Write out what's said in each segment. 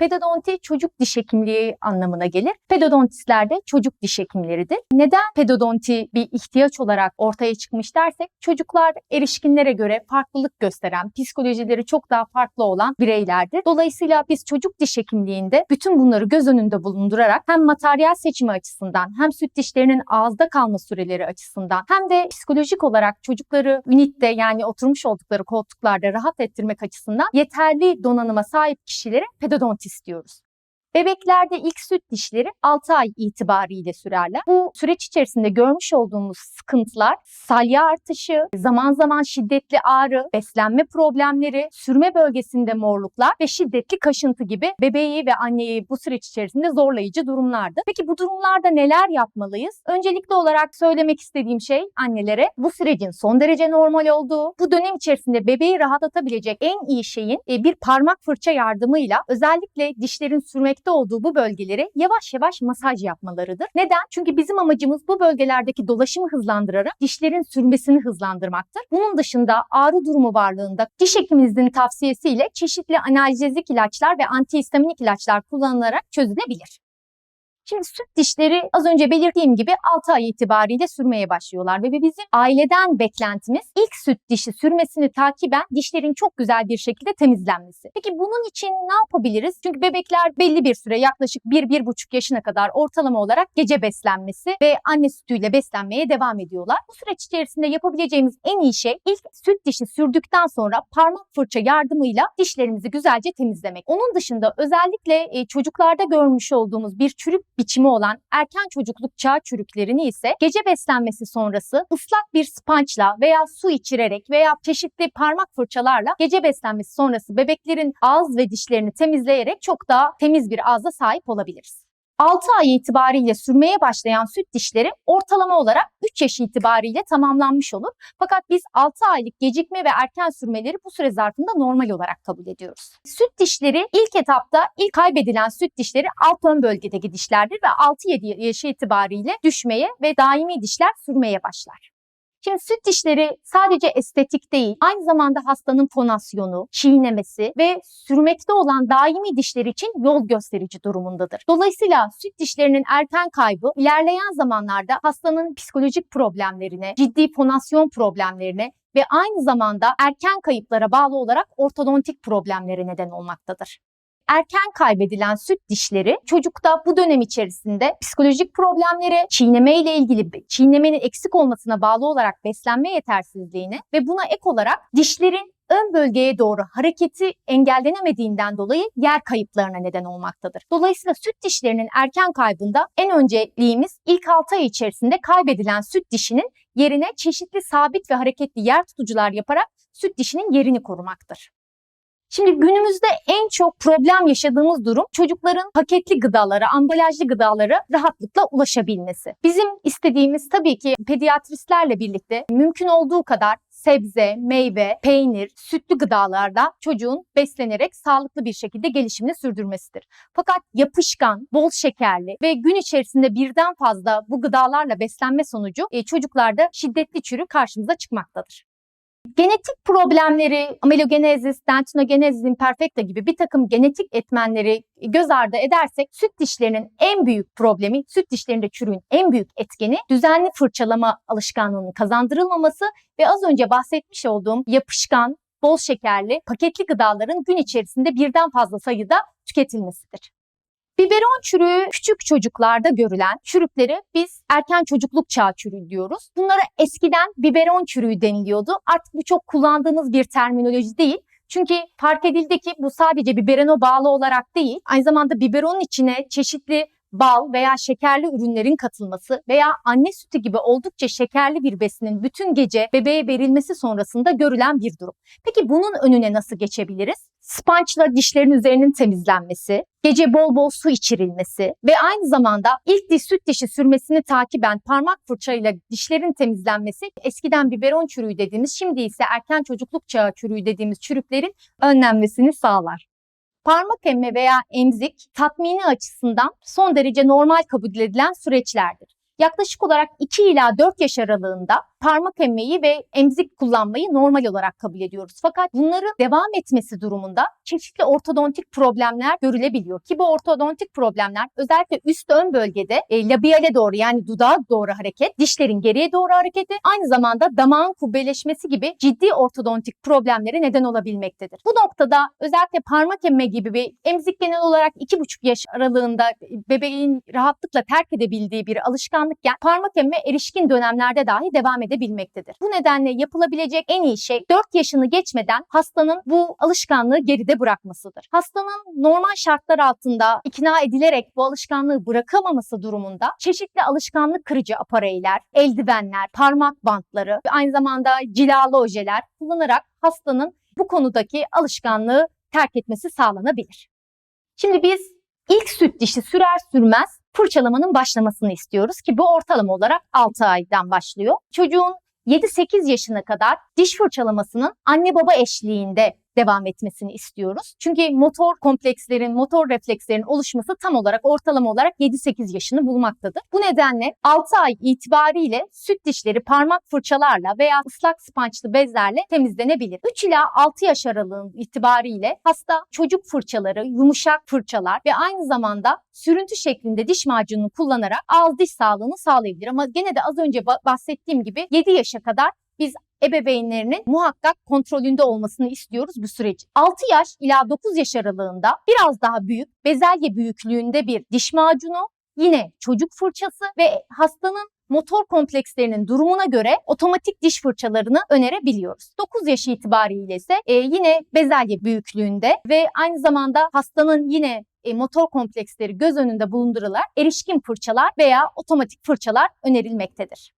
Pedodonti çocuk diş hekimliği anlamına gelir. Pedodontistler de çocuk diş hekimleridir. Neden pedodonti bir ihtiyaç olarak ortaya çıkmış dersek çocuklar erişkinlere göre farklılık gösteren, psikolojileri çok daha farklı olan bireylerdir. Dolayısıyla biz çocuk diş hekimliğinde bütün bunları göz önünde bulundurarak hem materyal seçimi açısından hem süt dişlerinin ağızda kalma süreleri açısından hem de psikolojik olarak çocukları ünitte yani oturmuş oldukları koltuklarda rahat ettirmek açısından yeterli donanıma sahip kişilere pedodontist diyoruz. Bebeklerde ilk süt dişleri 6 ay itibariyle sürerler. Bu süreç içerisinde görmüş olduğumuz sıkıntılar salya artışı, zaman zaman şiddetli ağrı, beslenme problemleri, sürme bölgesinde morluklar ve şiddetli kaşıntı gibi bebeği ve anneyi bu süreç içerisinde zorlayıcı durumlardı. Peki bu durumlarda neler yapmalıyız? Öncelikli olarak söylemek istediğim şey annelere bu sürecin son derece normal olduğu, bu dönem içerisinde bebeği rahatlatabilecek en iyi şeyin e, bir parmak fırça yardımıyla özellikle dişlerin sürmekte olduğu bu bölgelere yavaş yavaş masaj yapmalarıdır. Neden? Çünkü bizim amacımız bu bölgelerdeki dolaşımı hızlandırarak dişlerin sürmesini hızlandırmaktır. Bunun dışında ağrı durumu varlığında diş hekimimizin tavsiyesiyle çeşitli analjezik ilaçlar ve antihistaminik ilaçlar kullanılarak çözülebilir. Şimdi süt dişleri az önce belirttiğim gibi 6 ay itibariyle sürmeye başlıyorlar ve bizim aileden beklentimiz ilk süt dişi sürmesini takiben dişlerin çok güzel bir şekilde temizlenmesi. Peki bunun için ne yapabiliriz? Çünkü bebekler belli bir süre yaklaşık 1-1,5 yaşına kadar ortalama olarak gece beslenmesi ve anne sütüyle beslenmeye devam ediyorlar. Bu süreç içerisinde yapabileceğimiz en iyi şey ilk süt dişi sürdükten sonra parmak fırça yardımıyla dişlerimizi güzelce temizlemek. Onun dışında özellikle çocuklarda görmüş olduğumuz bir çürük biçimi olan erken çocukluk çağ çürüklerini ise gece beslenmesi sonrası ıslak bir spançla veya su içirerek veya çeşitli parmak fırçalarla gece beslenmesi sonrası bebeklerin ağız ve dişlerini temizleyerek çok daha temiz bir ağza sahip olabiliriz. 6 ay itibariyle sürmeye başlayan süt dişleri ortalama olarak 3 yaş itibariyle tamamlanmış olur. Fakat biz 6 aylık gecikme ve erken sürmeleri bu süre zarfında normal olarak kabul ediyoruz. Süt dişleri ilk etapta ilk kaybedilen süt dişleri alt ön bölgedeki dişlerdir ve 6-7 yaşı itibariyle düşmeye ve daimi dişler sürmeye başlar. Şimdi süt dişleri sadece estetik değil, aynı zamanda hastanın fonasyonu, çiğnemesi ve sürmekte olan daimi dişler için yol gösterici durumundadır. Dolayısıyla süt dişlerinin erken kaybı ilerleyen zamanlarda hastanın psikolojik problemlerine, ciddi fonasyon problemlerine ve aynı zamanda erken kayıplara bağlı olarak ortodontik problemlere neden olmaktadır erken kaybedilen süt dişleri çocukta bu dönem içerisinde psikolojik problemlere, çiğneme ile ilgili çiğnemenin eksik olmasına bağlı olarak beslenme yetersizliğine ve buna ek olarak dişlerin ön bölgeye doğru hareketi engellenemediğinden dolayı yer kayıplarına neden olmaktadır. Dolayısıyla süt dişlerinin erken kaybında en önceliğimiz ilk 6 ay içerisinde kaybedilen süt dişinin yerine çeşitli sabit ve hareketli yer tutucular yaparak süt dişinin yerini korumaktır. Şimdi günümüzde en çok problem yaşadığımız durum çocukların paketli gıdalara, ambalajlı gıdalara rahatlıkla ulaşabilmesi. Bizim istediğimiz tabii ki pediatristlerle birlikte mümkün olduğu kadar sebze, meyve, peynir, sütlü gıdalarda çocuğun beslenerek sağlıklı bir şekilde gelişimini sürdürmesidir. Fakat yapışkan, bol şekerli ve gün içerisinde birden fazla bu gıdalarla beslenme sonucu e, çocuklarda şiddetli çürü karşımıza çıkmaktadır. Genetik problemleri, amelogenezis, dentinogenezis imperfecta gibi bir takım genetik etmenleri göz ardı edersek süt dişlerinin en büyük problemi, süt dişlerinde çürüğün en büyük etkeni düzenli fırçalama alışkanlığının kazandırılmaması ve az önce bahsetmiş olduğum yapışkan, bol şekerli, paketli gıdaların gün içerisinde birden fazla sayıda tüketilmesidir. Biberon çürüğü küçük çocuklarda görülen çürükleri biz erken çocukluk çağı çürüğü diyoruz. Bunlara eskiden biberon çürüğü deniliyordu. Artık bu çok kullandığımız bir terminoloji değil. Çünkü fark edildi ki bu sadece biberona bağlı olarak değil, aynı zamanda biberonun içine çeşitli bal veya şekerli ürünlerin katılması veya anne sütü gibi oldukça şekerli bir besinin bütün gece bebeğe verilmesi sonrasında görülen bir durum. Peki bunun önüne nasıl geçebiliriz? Sponge'la dişlerin üzerinin temizlenmesi, gece bol bol su içirilmesi ve aynı zamanda ilk diş süt dişi sürmesini takiben parmak fırçayla dişlerin temizlenmesi eskiden biberon çürüğü dediğimiz şimdi ise erken çocukluk çağı çürüğü dediğimiz çürüklerin önlenmesini sağlar. Parmak emme veya emzik tatmini açısından son derece normal kabul edilen süreçlerdir. Yaklaşık olarak 2 ila 4 yaş aralığında parmak emmeyi ve emzik kullanmayı normal olarak kabul ediyoruz. Fakat bunların devam etmesi durumunda çeşitli ortodontik problemler görülebiliyor ki bu ortodontik problemler özellikle üst ön bölgede e, labiale doğru yani dudağa doğru hareket, dişlerin geriye doğru hareketi aynı zamanda damağın kubbeleşmesi gibi ciddi ortodontik problemlere neden olabilmektedir. Bu noktada özellikle parmak emme gibi bir emzik genel olarak 2,5 yaş aralığında bebeğin rahatlıkla terk edebildiği bir alışkanlıkken parmak emme erişkin dönemlerde dahi devam edebilmektedir. Bu nedenle yapılabilecek en iyi şey 4 yaşını geçmeden hastanın bu alışkanlığı geride bırakmasıdır. Hastanın normal şartlar altında ikna edilerek bu alışkanlığı bırakamaması durumunda çeşitli alışkanlık kırıcı apareyler, eldivenler, parmak bantları ve aynı zamanda cilalı ojeler kullanarak hastanın bu konudaki alışkanlığı terk etmesi sağlanabilir. Şimdi biz ilk süt dişi sürer sürmez fırçalamanın başlamasını istiyoruz ki bu ortalama olarak 6 aydan başlıyor. Çocuğun 7-8 yaşına kadar diş fırçalamasının anne baba eşliğinde devam etmesini istiyoruz. Çünkü motor komplekslerin, motor reflekslerin oluşması tam olarak ortalama olarak 7-8 yaşını bulmaktadır. Bu nedenle 6 ay itibariyle süt dişleri parmak fırçalarla veya ıslak spançlı bezlerle temizlenebilir. 3 ila 6 yaş aralığın itibariyle hasta çocuk fırçaları, yumuşak fırçalar ve aynı zamanda sürüntü şeklinde diş macununu kullanarak ağız diş sağlığını sağlayabilir. Ama gene de az önce bahsettiğim gibi 7 yaşa kadar biz ebeveynlerinin muhakkak kontrolünde olmasını istiyoruz bu süreci. 6 yaş ila 9 yaş aralığında biraz daha büyük bezelye büyüklüğünde bir diş macunu, yine çocuk fırçası ve hastanın motor komplekslerinin durumuna göre otomatik diş fırçalarını önerebiliyoruz. 9 yaş itibariyle ise e, yine bezelye büyüklüğünde ve aynı zamanda hastanın yine e, motor kompleksleri göz önünde bulundurularak erişkin fırçalar veya otomatik fırçalar önerilmektedir.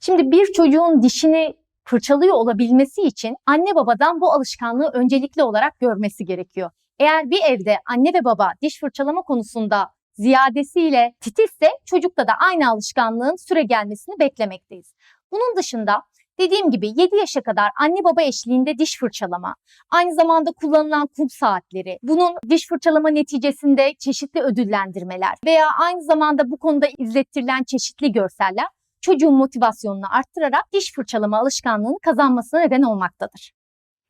Şimdi bir çocuğun dişini fırçalıyor olabilmesi için anne babadan bu alışkanlığı öncelikli olarak görmesi gerekiyor. Eğer bir evde anne ve baba diş fırçalama konusunda ziyadesiyle titizse çocukta da aynı alışkanlığın süre gelmesini beklemekteyiz. Bunun dışında Dediğim gibi 7 yaşa kadar anne baba eşliğinde diş fırçalama, aynı zamanda kullanılan kum saatleri, bunun diş fırçalama neticesinde çeşitli ödüllendirmeler veya aynı zamanda bu konuda izlettirilen çeşitli görseller çocuğun motivasyonunu arttırarak diş fırçalama alışkanlığını kazanmasına neden olmaktadır.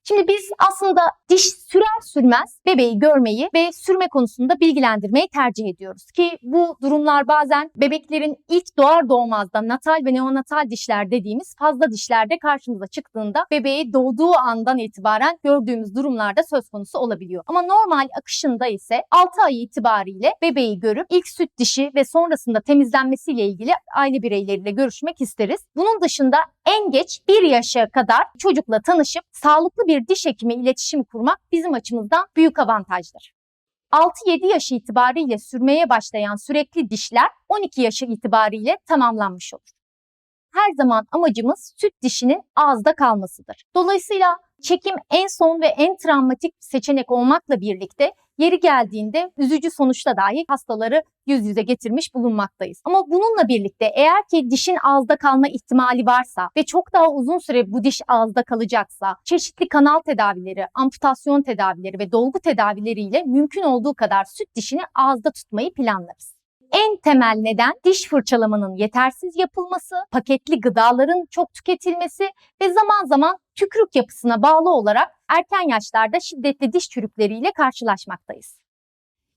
Şimdi biz aslında diş sürer sürmez bebeği görmeyi ve sürme konusunda bilgilendirmeyi tercih ediyoruz. Ki bu durumlar bazen bebeklerin ilk doğar doğmazda natal ve neonatal dişler dediğimiz fazla dişlerde karşımıza çıktığında bebeği doğduğu andan itibaren gördüğümüz durumlarda söz konusu olabiliyor. Ama normal akışında ise 6 ay itibariyle bebeği görüp ilk süt dişi ve sonrasında temizlenmesiyle ilgili aile bireyleriyle görüşmek isteriz. Bunun dışında en geç 1 yaşa kadar çocukla tanışıp sağlıklı bir diş hekimi iletişim kurmak bizim açımızdan büyük avantajdır. 6-7 yaş itibariyle sürmeye başlayan sürekli dişler 12 yaşı itibariyle tamamlanmış olur. Her zaman amacımız süt dişinin ağızda kalmasıdır. Dolayısıyla çekim en son ve en travmatik seçenek olmakla birlikte Yeri geldiğinde üzücü sonuçta dahi hastaları yüz yüze getirmiş bulunmaktayız. Ama bununla birlikte eğer ki dişin ağızda kalma ihtimali varsa ve çok daha uzun süre bu diş ağızda kalacaksa çeşitli kanal tedavileri, amputasyon tedavileri ve dolgu tedavileriyle mümkün olduğu kadar süt dişini ağızda tutmayı planlarız. En temel neden diş fırçalamanın yetersiz yapılması, paketli gıdaların çok tüketilmesi ve zaman zaman tükürük yapısına bağlı olarak erken yaşlarda şiddetli diş çürükleriyle karşılaşmaktayız.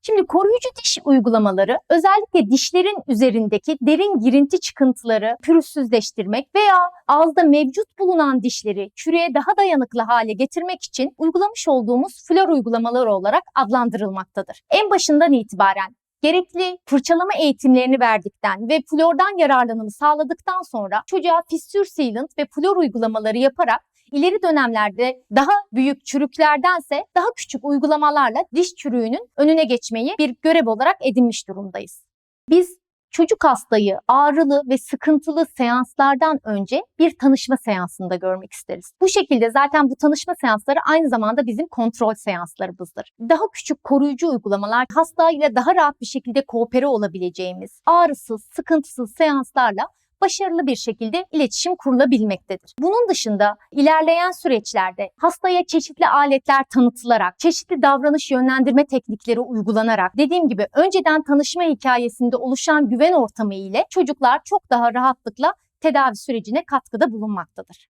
Şimdi koruyucu diş uygulamaları özellikle dişlerin üzerindeki derin girinti çıkıntıları pürüzsüzleştirmek veya ağızda mevcut bulunan dişleri çürüye daha dayanıklı hale getirmek için uygulamış olduğumuz flor uygulamaları olarak adlandırılmaktadır. En başından itibaren gerekli fırçalama eğitimlerini verdikten ve flordan yararlanımı sağladıktan sonra çocuğa fissür sealant ve flor uygulamaları yaparak ileri dönemlerde daha büyük çürüklerdense daha küçük uygulamalarla diş çürüğünün önüne geçmeyi bir görev olarak edinmiş durumdayız. Biz çocuk hastayı ağrılı ve sıkıntılı seanslardan önce bir tanışma seansında görmek isteriz. Bu şekilde zaten bu tanışma seansları aynı zamanda bizim kontrol seanslarımızdır. Daha küçük koruyucu uygulamalar hastayla daha rahat bir şekilde koopere olabileceğimiz ağrısız, sıkıntısız seanslarla başarılı bir şekilde iletişim kurulabilmektedir. Bunun dışında ilerleyen süreçlerde hastaya çeşitli aletler tanıtılarak, çeşitli davranış yönlendirme teknikleri uygulanarak, dediğim gibi önceden tanışma hikayesinde oluşan güven ortamı ile çocuklar çok daha rahatlıkla tedavi sürecine katkıda bulunmaktadır.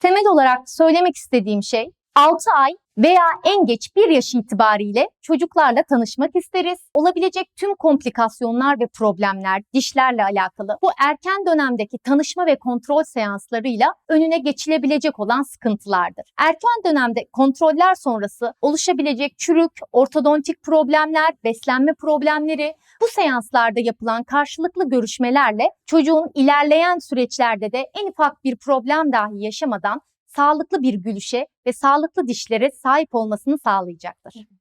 Temel olarak söylemek istediğim şey 6 ay veya en geç 1 yaş itibariyle çocuklarla tanışmak isteriz. Olabilecek tüm komplikasyonlar ve problemler dişlerle alakalı bu erken dönemdeki tanışma ve kontrol seanslarıyla önüne geçilebilecek olan sıkıntılardır. Erken dönemde kontroller sonrası oluşabilecek çürük, ortodontik problemler, beslenme problemleri bu seanslarda yapılan karşılıklı görüşmelerle çocuğun ilerleyen süreçlerde de en ufak bir problem dahi yaşamadan sağlıklı bir gülüşe ve sağlıklı dişlere sahip olmasını sağlayacaktır.